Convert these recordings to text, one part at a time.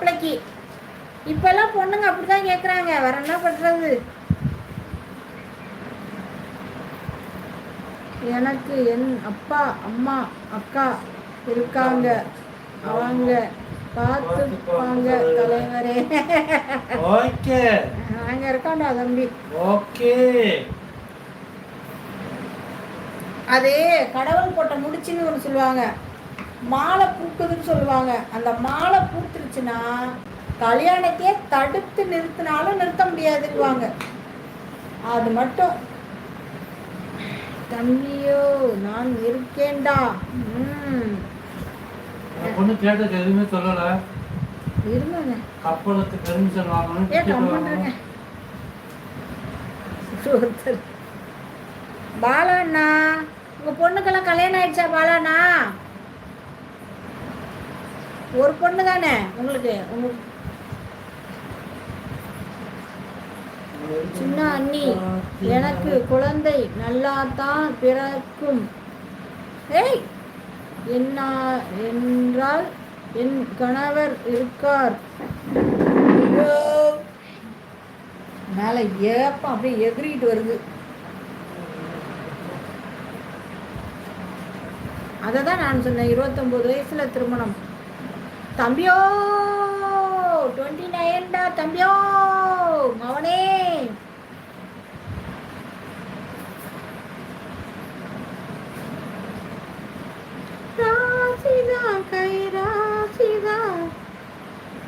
மாப்பிள்ளைக்கு இப்பெல்லாம் பொண்ணுங்க அப்படிதான் கேட்குறாங்க வேற என்ன பண்றது? எனக்கு என் அப்பா அம்மா அக்கா இருக்காங்க. அவங்க பார்த்துப்பாங்க தலைவரே ஓகே. நாங்க இருக்கோம்டா தம்பி. ஓகே. அது கடவுள் போட்ட முடிச்சுன்னு ஒன்று சொல்லுவாங்க. மாலை பூக்குதுன்னு சொல்லுவாங்க. அந்த மாலை பூத்துருச்சுன்னா கல்யாணத்தையே தடுத்து நிறுத்தினாலும் நிறுத்த முடியாதுன்னுவாங்க. அது மட்டும். தம்பியோ நான் இருக்கேன்டா. பொண்ணு கேட்டதுக்கு எதுவுமே சொல்லல. இருங்க கப்பலுக்கு பெர்மிஷன் வாங்கணும். பாலாண்ணா உங்க பொண்ணுக்கெல்லாம் கல்யாணம் ஆயிடுச்சா பாலாண்ணா? ஒரு பொண்ணு தானே உங்களுக்கு? உங்களுக்கு சின்ன அண்ணி எனக்கு குழந்தை நல்லா தான் பிறக்கும். ஏய்! என்ன என்றால் என் கணவர் இருக்கார். ஐயோ! மேலே ஏப்பம் அப்படியே எகிரிட்டு வருது. அதை தான் நான் சொன்னேன் இருபத்தொம்போது வயசில் திருமணம். தம்பியோ டுவெண்ட்டி நைன்டா தம்பியோ மவனே. ராசிதா கை ராசிதா.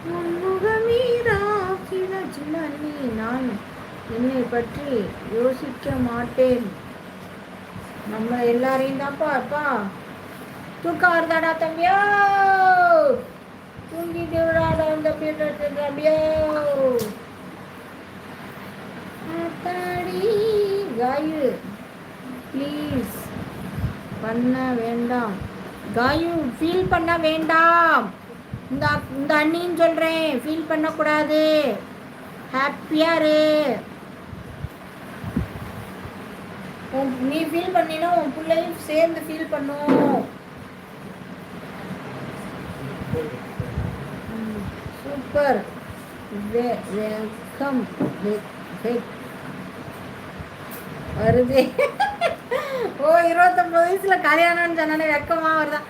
முன்முகமே ராசிதா. சின்ன அண்ணி நான் என்னை பற்றி யோசிக்க மாட்டேன். நம்ம எல்லாரையும் தான்ப்பா அப்பா. தூக்கம் வருதாடா தம்பியோ? தூங்கிட்டு விடாடா தம்பி தம்பியோ ஆத்தாடி காயு ப்ளீஸ் பண்ண வேண்டாம். காயு ஃபீல் பண்ண வேண்டாம். இந்த இந்த அண்ணின்னு சொல்கிறேன் ஃபீல் பண்ணக்கூடாது. ஹாப்பியாக இரு. நீ ஃபீல் பண்ணினா உன் பிள்ளையும் சேர்ந்து ஃபீல் பண்ணும். சூப்பர் வெல்கம் வருதே. ஓ இருபத்தொம்பது வயசுல கல்யாணம்னு சொன்னானே வெக்கமா வருதா?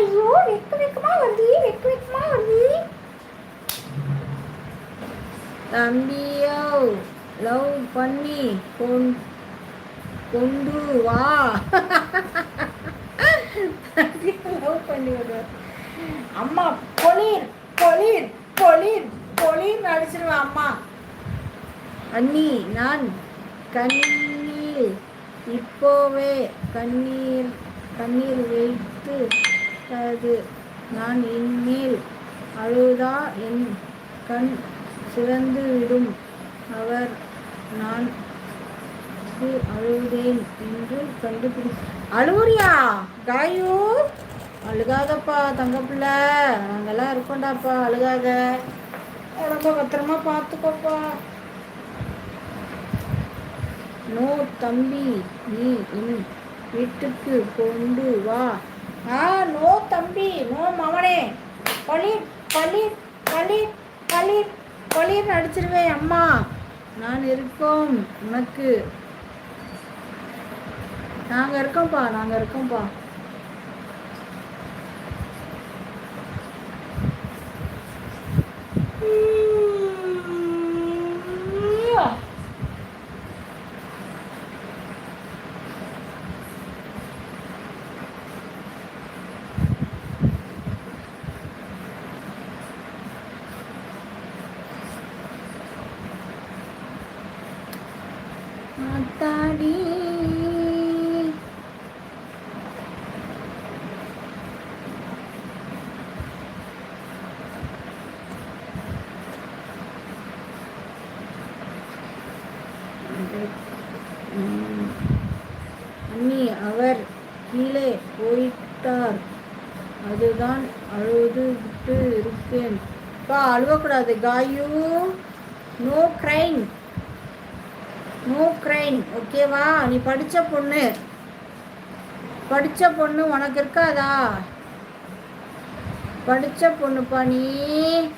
ஐயோ வெக்க வெக்கமா வருது வெக்க வெக்கமா வருது. தம்பியோ லவ் பண்ணி கொண்டு வா. லவ் பண்ணி விடுவார் அம்மா பொலீர் பொலீர் பொலீர் பொலீர் அடிச்சிருவேன் அம்மா. அண்ணி நான் கண்ணீர் இப்போவே கண்ணீர் கண்ணீர் வைத்து அது நான் இனிமேல் அழுதா என் கண் சிறந்துவிடும் அவர் நான் அழுதேன் என்று கண்டுபிடி அழுவுறியா காயூர் அழுகாதப்பா தங்கப்பிள்ளை. நாங்கெல்லாம் இருக்கோண்டாப்பா அழுகாத. ரொம்ப பத்திரமா பார்த்துக்கோப்பா. நோ தம்பி நீ என் வீட்டுக்கு கொண்டு வா. ஆ நோ தம்பி நோ மவனே. பளிர் பளிர் பளிர் பளிர் பளிர் அடிச்சிருவேன் அம்மா. நான் இருக்கோம் உனக்கு. நாங்கள் இருக்கோம்ப்பா நாங்கள் இருக்கோம்ப்பா. பாடி அண்ணி அவர் கீழே போயிட்டார். அதுதான் அழுதுகிட்டு இருக்கேன். அப்பா அழுவக்கூடாது Kayu. No crime no crime ஓகேவா நீ படித்த பொண்ணு. படித்த பொண்ணு உனக்கு இருக்காதா? படித்த பொண்ணுப்பா நீ.